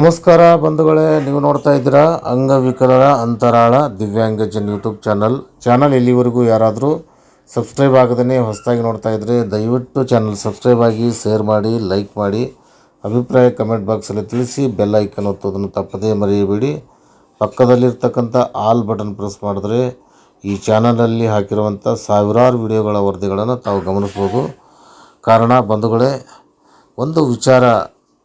ನಮಸ್ಕಾರ ಬಂಧುಗಳೇ, ನೀವು ನೋಡ್ತಾ ಇದ್ದೀರಾ ಅಂಗವಿಕಲರ ಅಂತರಾಳ ದಿವ್ಯಾಂಗಜನ್ ಯೂಟ್ಯೂಬ್ ಚಾನಲ್. ಚಾನಲ್ ಇಲ್ಲಿವರೆಗೂ ಯಾರಾದರೂ ಸಬ್ಸ್ಕ್ರೈಬ್ ಆಗದೇ ಹೊಸದಾಗಿ ನೋಡ್ತಾ ಇದ್ದರೆ ದಯವಿಟ್ಟು ಚಾನಲ್ ಸಬ್ಸ್ಕ್ರೈಬ್ ಆಗಿ, ಶೇರ್ ಮಾಡಿ, ಲೈಕ್ ಮಾಡಿ. ಅಭಿಪ್ರಾಯ ಕಮೆಂಟ್ ಬಾಕ್ಸಲ್ಲಿ ತಿಳಿಸಿ, ಬೆಲ್ ಐಕನ್ ಒತ್ತೋದನ್ನು ತಪ್ಪದೇ ಮರೆಯಬೇಡಿ. ಪಕ್ಕದಲ್ಲಿರ್ತಕ್ಕಂಥ ಆಲ್ ಬಟನ್ ಪ್ರೆಸ್ ಮಾಡಿದ್ರೆ ಈ ಚಾನಲಲ್ಲಿ ಹಾಕಿರುವಂಥ ಸಾವಿರಾರು ವಿಡಿಯೋಗಳ ವರದಿಗಳನ್ನು ತಾವು ಗಮನಿಸ್ಬೋದು. ಕಾರಣ ಬಂಧುಗಳೇ, ಒಂದು ವಿಚಾರ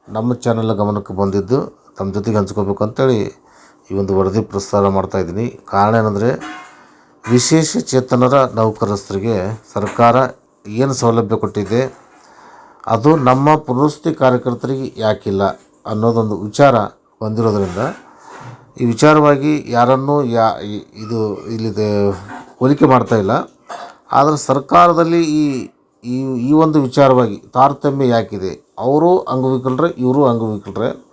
ನಮ್ಮ ಚಾನಲ್ ಗಮನಕ್ಕೆ ಬಂದಿದ್ದು ತಮ್ಮ ಜೊತೆಗೆ ಹಂಚ್ಕೋಬೇಕು ಅಂತೇಳಿ ಈ ಒಂದು ವರದಿ ಪ್ರಸಾರ ಮಾಡ್ತಾ ಇದ್ದೀನಿ. ಕಾರಣ ಏನಂದರೆ, ವಿಶೇಷ ಚೇತನರ ನೌಕರಸ್ಥರಿಗೆ ಸರ್ಕಾರ ಏನು ಸೌಲಭ್ಯ ಕೊಟ್ಟಿದೆ, ಅದು ನಮ್ಮ ಪುನರ್ವಸತಿ ಕಾರ್ಯಕರ್ತರಿಗೆ ಯಾಕಿಲ್ಲ ಅನ್ನೋದೊಂದು ವಿಚಾರ ಬಂದಿರೋದರಿಂದ, ಈ ವಿಚಾರವಾಗಿ ಯಾರನ್ನೂ ಯಾ ಇದು ಇಲ್ಲಿದೆ ಹೋಲಿಕೆ ಮಾಡ್ತಾ ಇಲ್ಲ. ಆದರೆ ಸರ್ಕಾರದಲ್ಲಿ ಈ ಈ ಈ ಒಂದು ವಿಚಾರವಾಗಿ ತಾರತಮ್ಯ ಯಾಕಿದೆ? ಅವರು ಅಂಗವಿಕಲರೇ, ಇವರು ಅಂಗವಿಕಲರೇ.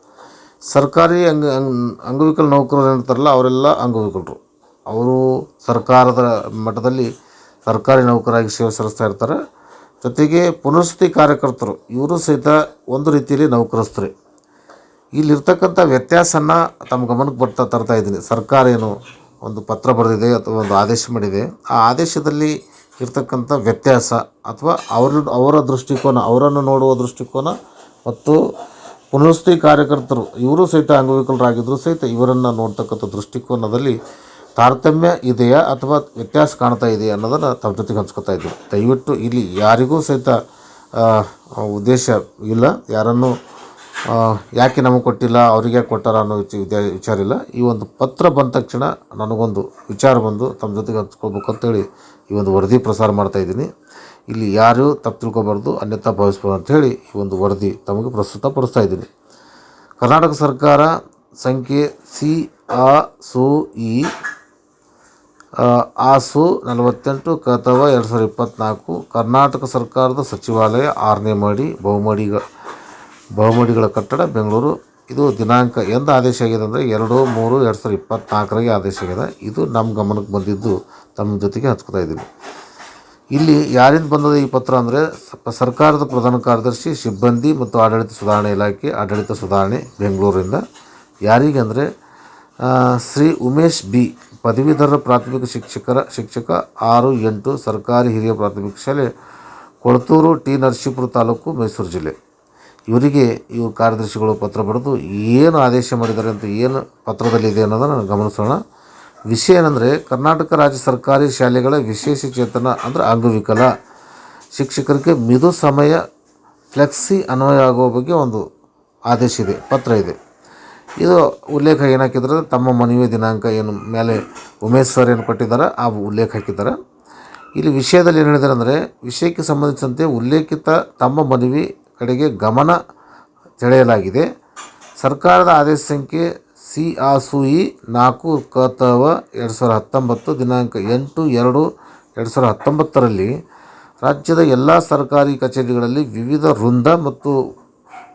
ಸರ್ಕಾರಿ ಅಂಗ, ಅಂಗ್- ಅಂಗವಿಕಲ ನೌಕರರು ಏನಿರ್ತಾರಲ್ಲ ಅವರೆಲ್ಲ ಅಂಗವಿಕಲರು. ಅವರು ಸರ್ಕಾರದ ಮಟ್ಟದಲ್ಲಿ ಸರ್ಕಾರಿ ನೌಕರಾಗಿ ಸೇವೆ ಸಲ್ಲಿಸ್ತಾ ಇರ್ತಾರೆ. ಜೊತೆಗೆ ಪುನರ್ವಸತಿ ಕಾರ್ಯಕರ್ತರು, ಇವರು ಸಹಿತ ಒಂದು ರೀತಿಯಲ್ಲಿ ನೌಕರಸ್ಥರೇ. ಇಲ್ಲಿರ್ತಕ್ಕಂಥ ವ್ಯತ್ಯಾಸನ ತಮ್ಮ ಗಮನಕ್ಕೆ ಬರ್ತಾ, ತರ್ತಾ ಇದ್ದೀನಿ. ಸರ್ಕಾರ ಏನು ಒಂದು ಪತ್ರ ಬರೆದಿದೆ ಅಥವಾ ಒಂದು ಆದೇಶ ಮಾಡಿದೆ. ಆ ಆದೇಶದಲ್ಲಿ ಇರ್ತಕ್ಕಂಥ ವ್ಯತ್ಯಾಸ ಅಥವಾ ಅವ್ರ, ಅವರ ದೃಷ್ಟಿಕೋನ, ಅವರನ್ನು ನೋಡುವ ದೃಷ್ಟಿಕೋನ ಮತ್ತು ಪುನರ್ವಸತಿ ಕಾರ್ಯಕರ್ತರು, ಇವರು ಸಹಿತ ಅಂಗವಿಕಲರಾಗಿದ್ದರೂ ಸಹಿತ ಇವರನ್ನು ನೋಡ್ತಕ್ಕಂಥ ದೃಷ್ಟಿಕೋನದಲ್ಲಿ ತಾರತಮ್ಯ ಇದೆಯಾ ಅಥವಾ ವ್ಯತ್ಯಾಸ ಕಾಣ್ತಾ ಇದೆಯಾ ಅನ್ನೋದನ್ನು ತಮ್ಮ ಜೊತೆಗೆ ಹಂಚ್ಕೊತಾ ಇದ್ದೀವಿ. ದಯವಿಟ್ಟು ಇಲ್ಲಿ ಯಾರಿಗೂ ಸಹಿತ ಉದ್ದೇಶ ಇಲ್ಲ. ಯಾರನ್ನು ಯಾಕೆ ನಮಗೆ ಕೊಟ್ಟಿಲ್ಲ, ಅವ್ರಿಗೆ ಕೊಟ್ಟಾರ ಅನ್ನೋ ವಿಚ ವಿಚಾರ ಇಲ್ಲ. ಈ ಒಂದು ಪತ್ರ ಬಂದ ತಕ್ಷಣ ನನಗೊಂದು ವಿಚಾರ ಬಂದು ತಮ್ಮ ಜೊತೆಗೆ ಹಂಚ್ಕೊಳ್ಬೇಕು ಅಂತೇಳಿ ಈ ಒಂದು ವರದಿ ಪ್ರಸಾರ ಮಾಡ್ತಾ ಇದ್ದೀನಿ. ಇಲ್ಲಿ ಯಾರು ತಪ್ಪು ತಿಳ್ಕೊಬಾರ್ದು ಅನ್ಯತಾ ಭಾವಿಸ್ಬೋದು ಅಂಥೇಳಿ ಈ ಒಂದು ವರದಿ ತಮಗೆ ಪ್ರಸ್ತುತ ಇದ್ದೀನಿ. ಕರ್ನಾಟಕ ಸರ್ಕಾರ ಸಂಖ್ಯೆ ಸಿ, ಆ, ಸು, ಇ ಆಸು ನಲವತ್ತೆಂಟು ಕತವ ಎರಡು ಸಾವಿರದ ಇಪ್ಪತ್ತ್ನಾಲ್ಕು ಕರ್ನಾಟಕ ಸರ್ಕಾರದ ಸಚಿವಾಲಯ ಆರನೇ ಮಾಡಿ ಬಹುಮಡಿಗ ಬಹುಮಡಿಗಳ ಕಟ್ಟಡ, ಬೆಂಗಳೂರು. ಇದು ದಿನಾಂಕ ಎಂದು ಆದೇಶ ಆಗಿದೆ ಅಂದರೆ ಎರಡು, ಮೂರು, ಎರಡು ಸಾವಿರದ ಇಪ್ಪತ್ತ್ನಾಲ್ಕರಾಗೆ ಆದೇಶ ಆಗಿದೆ. ಇದು ನಮ್ಮ ಗಮನಕ್ಕೆ ಬಂದಿದ್ದು. ತಮ್ಮ ಜೊತೆಗೆ ಹಚ್ಕೊತಾ ಇದ್ದೀನಿ. ಇಲ್ಲಿ ಯಾರಿಂದ ಬಂದದ ಈ ಪತ್ರ ಅಂದರೆ ಸರ್ಕಾರದ ಪ್ರಧಾನ ಕಾರ್ಯದರ್ಶಿ, ಸಿಬ್ಬಂದಿ ಮತ್ತು ಆಡಳಿತ ಸುಧಾರಣೆ ಇಲಾಖೆ, ಆಡಳಿತ ಸುಧಾರಣೆ ಬೆಂಗಳೂರಿಂದ. ಯಾರಿಗೆ ಅಂದರೆ ಶ್ರೀ ಉಮೇಶ್ ಬಿ, ಪದವೀಧರ ಪ್ರಾಥಮಿಕ ಶಿಕ್ಷಕರ, ಶಿಕ್ಷಕ, ಆರು, ಎಂಟು, ಸರ್ಕಾರಿ ಹಿರಿಯ ಪ್ರಾಥಮಿಕ ಶಾಲೆ ಕೊಳತೂರು ಟಿ ನರಸೀಪುರ ತಾಲೂಕು, ಮೈಸೂರು ಜಿಲ್ಲೆ. ಇವರಿಗೆ ಇವರು ಕಾರ್ಯದರ್ಶಿಗಳು ಪತ್ರ ಬರೆದು ಏನು ಆದೇಶ ಮಾಡಿದ್ದಾರೆ ಅಂತ ಏನು ಪತ್ರದಲ್ಲಿದೆ ಅನ್ನೋದನ್ನು ಗಮನಿಸೋಣ. ವಿಷಯ ಏನಂದರೆ, ಕರ್ನಾಟಕ ರಾಜ್ಯ ಸರ್ಕಾರಿ ಶಾಲೆಗಳ ವಿಶೇಷ ಚೇತನ ಅಂದರೆ ಅಂಗವಿಕಲ ಶಿಕ್ಷಕರಿಗೆ ಮಿದು ಸಮಯ, ಫ್ಲೆಕ್ಸಿ ಅನ್ವಯ ಆಗುವ ಬಗ್ಗೆ ಒಂದು ಆದೇಶ ಇದೆ, ಪತ್ರ ಇದೆ. ಇದು ಉಲ್ಲೇಖ ಏನಾಕಿದ್ರೆ ತಮ್ಮ ಮನವಿ ದಿನಾಂಕ ಏನು ಮೇಲೆ ಉಮೇಶ್ ಸರ್ ಏನು ಕೊಟ್ಟಿದ್ದಾರೆ, ಆ ಉಲ್ಲೇಖ ಹಾಕಿದ್ದಾರೆ. ಇಲ್ಲಿ ವಿಷಯದಲ್ಲಿ ಏನು ಹೇಳಿದಾರೆ ಅಂದರೆ, ವಿಷಯಕ್ಕೆ ಸಂಬಂಧಿಸಿದಂತೆ ಉಲ್ಲೇಖಿತ ತಮ್ಮ ಮನವಿ ಕಡೆಗೆ ಗಮನ ಸೆಳೆಯಲಾಗಿದೆ. ಸರ್ಕಾರದ ಆದೇಶ ಸಂಖ್ಯೆ ಸಿ ಆ ಸು ಇ ನಾಲ್ಕು ಕತವ ಎರಡು ಸಾವಿರದ ಹತ್ತೊಂಬತ್ತು ದಿನಾಂಕ ಎಂಟು ಎರಡು ಎರಡು ಸಾವಿರದ ಹತ್ತೊಂಬತ್ತರಲ್ಲಿ ರಾಜ್ಯದ ಎಲ್ಲ ಸರ್ಕಾರಿ ಕಚೇರಿಗಳಲ್ಲಿ ವಿವಿಧ ವೃಂದ ಮತ್ತು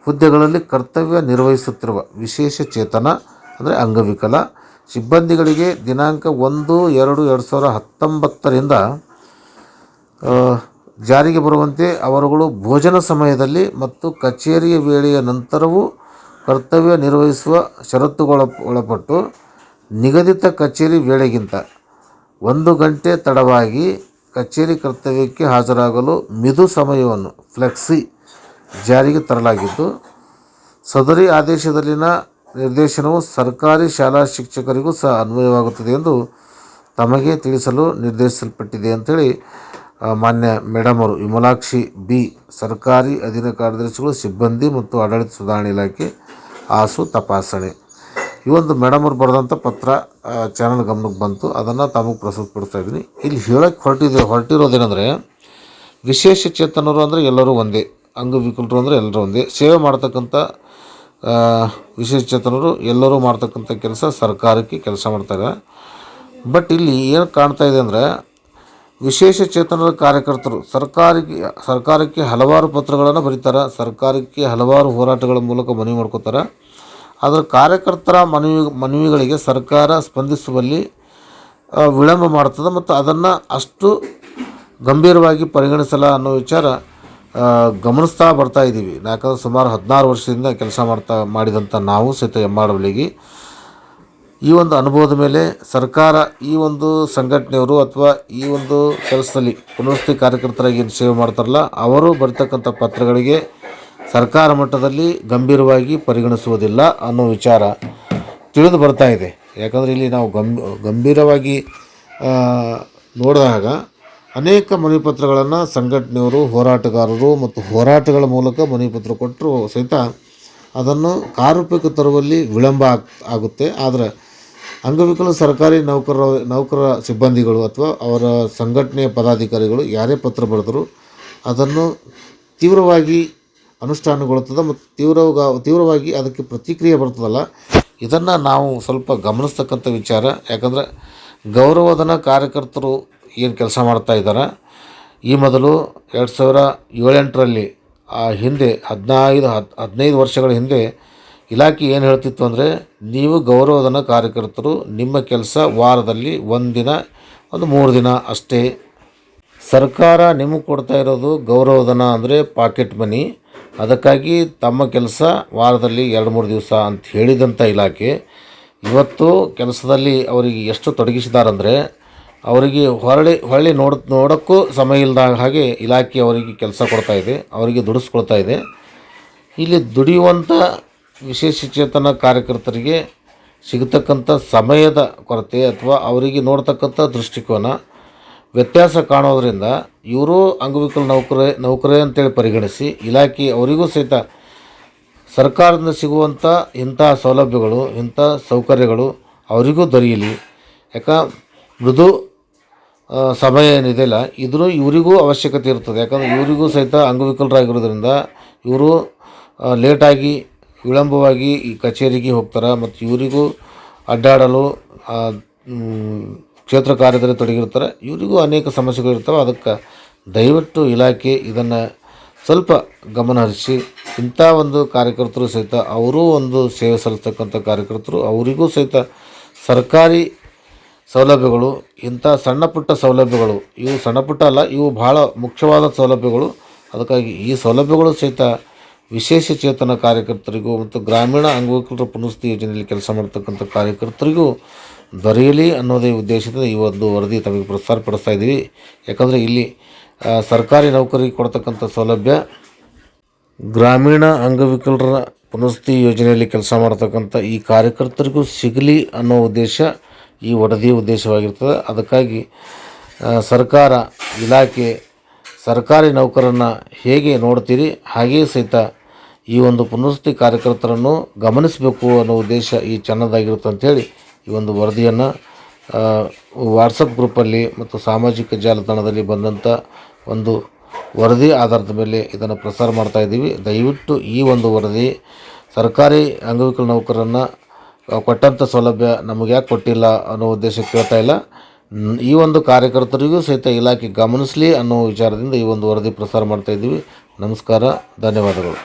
ಹುದ್ದೆಗಳಲ್ಲಿ ಕರ್ತವ್ಯ ನಿರ್ವಹಿಸುತ್ತಿರುವ ವಿಶೇಷ ಚೇತನ, ಅಂದರೆ ಅಂಗವಿಕಲ ಸಿಬ್ಬಂದಿಗಳಿಗೆ ದಿನಾಂಕ ಒಂದು ಎರಡು ಎರಡು ಸಾವಿರದ ಹತ್ತೊಂಬತ್ತರಿಂದ ಜಾರಿಗೆ ಬರುವಂತೆ ಅವರುಗಳು ಭೋಜನ ಸಮಯದಲ್ಲಿ ಮತ್ತು ಕಚೇರಿಯ ವೇಳೆಯ ನಂತರವೂ ಕರ್ತವ್ಯ ನಿರ್ವಹಿಸುವ ಷರತ್ತುಗಳ ಒಳಪಟ್ಟು ನಿಗದಿತ ಕಚೇರಿ ವೇಳೆಗಿಂತ ಒಂದು ಗಂಟೆ ತಡವಾಗಿ ಕಚೇರಿ ಕರ್ತವ್ಯಕ್ಕೆ ಹಾಜರಾಗಲು ಮಿದು ಸಮಯವನ್ನು ಫ್ಲೆಕ್ಸಿ ಜಾರಿಗೆ ತರಲಾಗಿದ್ದು, ಸದರಿ ಆದೇಶದಲ್ಲಿನ ನಿರ್ದೇಶನವು ಸರ್ಕಾರಿ ಶಾಲಾ ಶಿಕ್ಷಕರಿಗೂ ಸಹ ಅನ್ವಯವಾಗುತ್ತದೆ ಎಂದು ತಮಗೆ ತಿಳಿಸಲು ನಿರ್ದೇಶಿಸಲ್ಪಟ್ಟಿದೆ ಅಂಥೇಳಿ ಮಾನ್ಯ ಮೇಡಮ್ ಅವರು. ವಿಮಲಾಕ್ಷಿ ಬಿ, ಸರ್ಕಾರಿ ಅಧೀನ ಕಾರ್ಯದರ್ಶಿಗಳು, ಸಿಬ್ಬಂದಿ ಮತ್ತು ಆಡಳಿತ ಸುಧಾರಣೆ ಇಲಾಖೆ ಆಸು ತಪಾಸಣೆ. ಈ ಒಂದು ಮೇಡಮ್ ಅವ್ರು ಬರೆದಂಥ ಪತ್ರ ಚಾನಲ್ ಗಮನಕ್ಕೆ ಬಂತು. ಅದನ್ನು ತಮಗೆ ಪ್ರಸ್ತುತಪಡಿಸ್ತಾ ಇದ್ದೀನಿ. ಇಲ್ಲಿ ಹೇಳೋಕ್ಕೆ ಹೊರಟಿದೆ, ಹೊರಟಿರೋದೇನೆಂದರೆ, ವಿಶೇಷ ಚೇತನರು ಅಂದರೆ ಎಲ್ಲರೂ ಒಂದೇ, ಅಂಗವಿಕಲರು ಅಂದರೆ ಎಲ್ಲರೂ ಒಂದೇ. ಸೇವೆ ಮಾಡ್ತಕ್ಕಂಥ ವಿಶೇಷ ಚೇತನರು ಎಲ್ಲರೂ ಮಾಡ್ತಕ್ಕಂಥ ಕೆಲಸ ಸರ್ಕಾರಕ್ಕೆ ಕೆಲಸ ಮಾಡ್ತಾರೆ ಬಟ್ ಇಲ್ಲಿ ಏನು ಕಾಣ್ತಾ ಇದೆ ಅಂದರೆ ವಿಶೇಷ ಚೇತನರ ಕಾರ್ಯಕರ್ತರು. ಸರ್ಕಾರಕ್ಕೆ ಸರ್ಕಾರಕ್ಕೆ ಹಲವಾರು ಪತ್ರಗಳನ್ನು ಬರೀತಾರೆ. ಸರ್ಕಾರಕ್ಕೆ ಹಲವಾರು ಹೋರಾಟಗಳ ಮೂಲಕ ಮನವಿ ಮಾಡ್ಕೋತಾರೆ. ಆದರೆ ಕಾರ್ಯಕರ್ತರ ಮನವಿ, ಮನವಿಗಳಿಗೆ ಸರ್ಕಾರ ಸ್ಪಂದಿಸುವಲ್ಲಿ ವಿಳಂಬ ಮಾಡ್ತದೆ ಮತ್ತು ಅದನ್ನು ಅಷ್ಟು ಗಂಭೀರವಾಗಿ ಪರಿಗಣಿಸಲ್ಲ ಅನ್ನೋ ವಿಚಾರ ಗಮನಿಸ್ತಾ ಬರ್ತಾ ಇದ್ದೀವಿ ಯಾಕಂದ್ರೆ ಸುಮಾರು ಹದಿನಾರು ವರ್ಷದಿಂದ ಕೆಲಸ ಮಾಡ್ತಾ ಮಾಡಿದಂಥ ನಾವು ಸಹಿತ ಎಂ ಆರ್ ಡಬ್ಲ್ಯೂಗೆ ಈ ಒಂದು ಅನುಭವದ ಮೇಲೆ ಸರ್ಕಾರ ಈ ಒಂದು ಸಂಘಟನೆಯವರು ಅಥವಾ ಈ ಒಂದು ಕೆಲಸದಲ್ಲಿ ಪುನರ್ವಸತಿ ಕಾರ್ಯಕರ್ತರಾಗಿ ಏನು ಸೇವೆ ಮಾಡ್ತಾರಲ್ಲ, ಅವರು ಬರ್ತಕ್ಕಂಥ ಪತ್ರಗಳಿಗೆ ಸರ್ಕಾರ ಮಟ್ಟದಲ್ಲಿ ಗಂಭೀರವಾಗಿ ಪರಿಗಣಿಸುವುದಿಲ್ಲ ಅನ್ನೋ ವಿಚಾರ ತಿಳಿದು ಬರ್ತಾ ಇದೆ. ಯಾಕಂದರೆ ಇಲ್ಲಿ ನಾವು ಗಂ, ಗಂಭೀರವಾಗಿ ನೋಡಿದಾಗ ಅನೇಕ ಮನವಿ ಪತ್ರಗಳನ್ನು ಸಂಘಟನೆಯವರು, ಹೋರಾಟಗಾರರು ಮತ್ತು ಹೋರಾಟಗಳ ಮೂಲಕ ಮನವಿ ಪತ್ರ ಕೊಟ್ಟರು ಸಹಿತ ಅದನ್ನು ಕಾರೂಪಕ್ಕೆ ತರುವಲ್ಲಿ ವಿಳಂಬ ಆಗ್, ಆಗುತ್ತೆ. ಆದರೆ ಅಂಗವಿಕಲ ಸರ್ಕಾರಿ ನೌಕರರ ನೌಕರ ಸಿಬ್ಬಂದಿಗಳು ಅಥವಾ ಅವರ ಸಂಘಟನೆಯ ಪದಾಧಿಕಾರಿಗಳು ಯಾರೇ ಪತ್ರ ಬರೆದರೂ ಅದನ್ನು ತೀವ್ರವಾಗಿ ಅನುಷ್ಠಾನಗೊಳ್ಳುತ್ತದೆ ಮತ್ತು ತೀವ್ರ ತೀವ್ರವಾಗಿ ಅದಕ್ಕೆ ಪ್ರತಿಕ್ರಿಯೆ ಬರ್ತದಲ್ಲ ಇದನ್ನು ನಾವು ಸ್ವಲ್ಪ ಗಮನಿಸ್ತಕ್ಕಂಥ ವಿಚಾರ. ಯಾಕಂದರೆ ಗೌರವಧನ ಕಾರ್ಯಕರ್ತರು ಏನು ಕೆಲಸ ಮಾಡ್ತಾ ಇದ್ದಾರೆ. ಈ ಮೊದಲು ಎರಡು ಸಾವಿರ ಏಳೆಂಟರಲ್ಲಿ, ಆ ಹಿಂದೆ ಹದಿನೈದು ಹದ್, ಹದಿನೈದು ವರ್ಷಗಳ ಹಿಂದೆ ಇಲಾಖೆ ಏನು ಹೇಳ್ತಿತ್ತು ಅಂದರೆ, ನೀವು ಗೌರವಧನ ಕಾರ್ಯಕರ್ತರು, ನಿಮ್ಮ ಕೆಲಸ ವಾರದಲ್ಲಿ ಒಂದು ದಿನ ಒಂದು ಮೂರು ದಿನ ಅಷ್ಟೇ. ಸರ್ಕಾರ ನಿಮಗೆ ಕೊಡ್ತಾ ಇರೋದು ಗೌರವಧನ ಅಂದರೆ ಪಾಕೆಟ್ ಮನಿ. ಅದಕ್ಕಾಗಿ ತಮ್ಮ ಕೆಲಸ ವಾರದಲ್ಲಿ ಎರಡು ಮೂರು ದಿವಸ ಅಂತ ಹೇಳಿದಂಥ ಇಲಾಖೆ. ಇವತ್ತು ಕೆಲಸದಲ್ಲಿ ಅವರಿಗೆ ಎಷ್ಟು ತೊಡಗಿಸಿದಾರಂದರೆ, ಅವರಿಗೆ ಹೊರಳಿ ಹೊರಳಿ ನೋಡ್, ನೋಡೋಕ್ಕೂ ಸಮಯ ಇಲ್ಲದ ಹಾಗೆ ಇಲಾಖೆ ಅವರಿಗೆ ಕೆಲಸ ಕೊಡ್ತಾ ಇದೆ, ಅವರಿಗೆ ದುಡಿಸ್ಕೊಳ್ತಾ ಇದೆ. ಇಲ್ಲಿ ದುಡಿಯುವಂಥ ವಿಶೇಷಚೇತನ ಕಾರ್ಯಕರ್ತರಿಗೆ ಸಿಗತಕ್ಕಂಥ ಸಮಯದ ಕೊರತೆ ಅಥವಾ ಅವರಿಗೆ ನೋಡ್ತಕ್ಕಂಥ ದೃಷ್ಟಿಕೋನ ವ್ಯತ್ಯಾಸ ಕಾಣೋದ್ರಿಂದ ಇವರು ಅಂಗವಿಕಲ ನೌಕರ ನೌಕರ ಅಂತೇಳಿ ಪರಿಗಣಿಸಿ ಇಲಾಖೆ ಅವರಿಗೂ ಸಹಿತ ಸರ್ಕಾರದಿಂದ ಸಿಗುವಂಥ ಇಂಥ ಸೌಲಭ್ಯಗಳು, ಇಂಥ ಸೌಕರ್ಯಗಳು ಅವರಿಗೂ ದೊರೆಯಲಿ. ಯಾಕ, ಮೃದು ಸಮಯ ಏನಿದೆಯಲ್ಲ ಇದ್ರೂ ಇವರಿಗೂ ಅವಶ್ಯಕತೆ ಇರ್ತದೆ. ಯಾಕಂದರೆ ಇವರಿಗೂ ಸಹಿತ ಅಂಗವಿಕಲರಾಗಿರೋದ್ರಿಂದ ಇವರು ಲೇಟಾಗಿ ವಿಳಂಬವಾಗಿ ಈ ಕಚೇರಿಗೆ ಹೋಗ್ತಾರೆ ಮತ್ತು ಇವರಿಗೂ ಅಡ್ಡಾಡಲು ಕ್ಷೇತ್ರ ಕಾರ್ಯದಲ್ಲಿ ತೊಡಗಿರ್ತಾರೆ. ಇವರಿಗೂ ಅನೇಕ ಸಮಸ್ಯೆಗಳಿರ್ತವೆ ಅದಕ್ಕೆ ದಯವಿಟ್ಟು ಇಲಾಖೆ ಇದನ್ನು ಸ್ವಲ್ಪ ಗಮನಹರಿಸಿ ಇಂಥ ಒಂದು ಕಾರ್ಯಕರ್ತರು ಸಹಿತ ಅವರೂ ಒಂದು ಸೇವೆ ಸಲ್ಲಿಸ್ತಕ್ಕಂಥ ಕಾರ್ಯಕರ್ತರು, ಅವರಿಗೂ ಸಹಿತ ಸರ್ಕಾರಿ ಸೌಲಭ್ಯಗಳು, ಇಂಥ ಸಣ್ಣ ಪುಟ್ಟ ಸೌಲಭ್ಯಗಳು, ಇವು ಸಣ್ಣ ಪುಟ್ಟ ಅಲ್ಲ, ಇವು ಭಾಳ ಮುಖ್ಯವಾದ ಸೌಲಭ್ಯಗಳು. ಅದಕ್ಕಾಗಿ ಈ ಸೌಲಭ್ಯಗಳು ಸಹಿತ ವಿಶೇಷ ಚೇತನ ಕಾರ್ಯಕರ್ತರಿಗೂ ಮತ್ತು ಗ್ರಾಮೀಣ ಅಂಗವಿಕಲರ ಪುನಸ್ತಿ ಯೋಜನೆಯಲ್ಲಿ ಕೆಲಸ ಮಾಡ್ತಕ್ಕಂಥ ಕಾರ್ಯಕರ್ತರಿಗೂ ದೊರೆಯಲಿ ಅನ್ನೋದೇ ಉದ್ದೇಶದಿಂದ ಈ ಒಂದು ವರದಿ ತಮಗೆ ಪ್ರಸಾರಪಡಿಸ್ತಾ ಇದ್ದೀವಿ. ಯಾಕಂದರೆ ಇಲ್ಲಿ ಸರ್ಕಾರಿ ನೌಕರಿ ಕೊಡ್ತಕ್ಕಂಥ ಸೌಲಭ್ಯ, ಗ್ರಾಮೀಣ ಅಂಗವಿಕಲರ ಪುನಸ್ತಿ ಯೋಜನೆಯಲ್ಲಿ ಕೆಲಸ ಮಾಡ್ತಕ್ಕಂಥ ಈ ಕಾರ್ಯಕರ್ತರಿಗೂ ಸಿಗಲಿ ಅನ್ನೋ ಉದ್ದೇಶ ಈ ವರದಿಯ ಉದ್ದೇಶವಾಗಿರ್ತದೆ. ಅದಕ್ಕಾಗಿ ಸರ್ಕಾರ, ಇಲಾಖೆ ಸರ್ಕಾರಿ ನೌಕರನ್ನು ಹೇಗೆ ನೋಡ್ತೀರಿ? ಹಾಗೆಯೇ ಸಹಿತ ಈ ಒಂದು ಪುನಸ್ತಿ ಕಾರ್ಯಕರ್ತರನ್ನು ಗಮನಿಸಬೇಕು ಅನ್ನೋ ಉದ್ದೇಶ ಈ ಚೆನ್ನದಾಗಿರುತ್ತೆ ಅಂಥೇಳಿ ಈ ಒಂದು ವರದಿಯನ್ನು ವಾಟ್ಸಪ್ ಗ್ರೂಪಲ್ಲಿ ಮತ್ತು ಸಾಮಾಜಿಕ ಜಾಲತಾಣದಲ್ಲಿ ಬಂದಂಥ ಒಂದು ವರದಿ ಆಧಾರದ ಮೇಲೆ ಇದನ್ನು ಪ್ರಸಾರ ಮಾಡ್ತಾ ಇದ್ದೀವಿ. ದಯವಿಟ್ಟು ಈ ಒಂದು ವರದಿ ಸರ್ಕಾರಿ ಅಂಗವಿಕಲ ನೌಕರನ್ನು ಕೊಟ್ಟಂಥ ಸೌಲಭ್ಯ ನಮಗೆ ಯಾಕೆ ಕೊಟ್ಟಿಲ್ಲ ಅನ್ನೋ ಉದ್ದೇಶ ಕೇಳ್ತಾ ಇಲ್ಲ. ಈ ಒಂದು ಕಾರ್ಯಕರ್ತರಿಗೂ ಸಹಿತ ಇಲಾಖೆ ಗಮನಿಸಲಿ ಅನ್ನೋ ವಿಚಾರದಿಂದ ಈ ಒಂದು ವರದಿ ಪ್ರಸಾರ ಮಾಡ್ತಾ ಇದ್ದೀವಿ. ನಮಸ್ಕಾರ, ಧನ್ಯವಾದಗಳು.